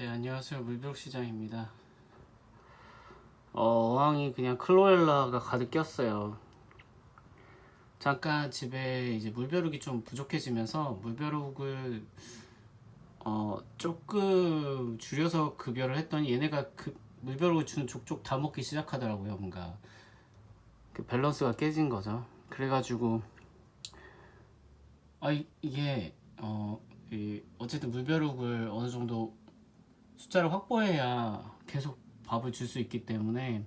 네 안녕하세요 물벼룩 시장입니다. 어, 어항이 그냥 클로엘라가 가득 꼈어요. 잠깐 집에 이제 물벼룩이 좀 부족해지면서 물벼룩을 어 조금 줄여서 급여를 했더니 얘네가 그 물벼룩을 주는 족족 다 먹기 시작하더라고요 뭔가 그 밸런스가 깨진 거죠. 그래가지고 아 이- 이게 어 이, 어쨌든 물벼룩을 어느 정도 숫자를 확보해야 계속 밥을 줄 수 있기 때문에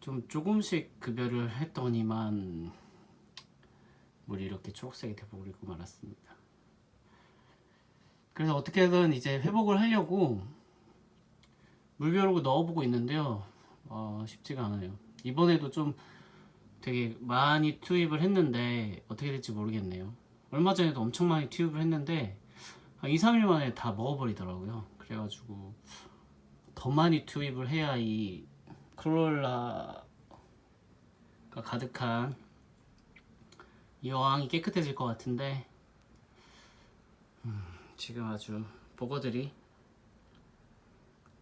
좀 조금씩 급여를 했더니만 물이 이렇게 초록색이 돼버리고 말았습니다. 그래서 어떻게든 이제 회복을 하려고 물벼룩을 넣어보고 있는데요. 어, 쉽지가 않아요. 이번에도 좀 되게 많이 투입을 했는데 어떻게 될지 모르겠네요. 얼마 전에도 엄청 많이 투입을 했는데 한 2, 3일 만에 다 먹어버리더라고요. 그래가지고 더 많이 투입을 해야 이 클로라가 가득한 이 어항이 깨끗해질 것 같은데 음, 지금 아주 보거들이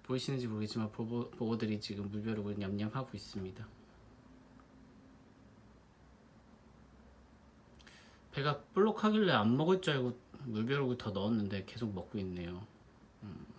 보이시는지 모르겠지만 보고, 보거들이 지금 물벼룩을 냠냠하고 있습니다. 배가 볼록하길래 안 먹을 줄 알고 물벼룩을 더 넣었는데 계속 먹고 있네요. 음.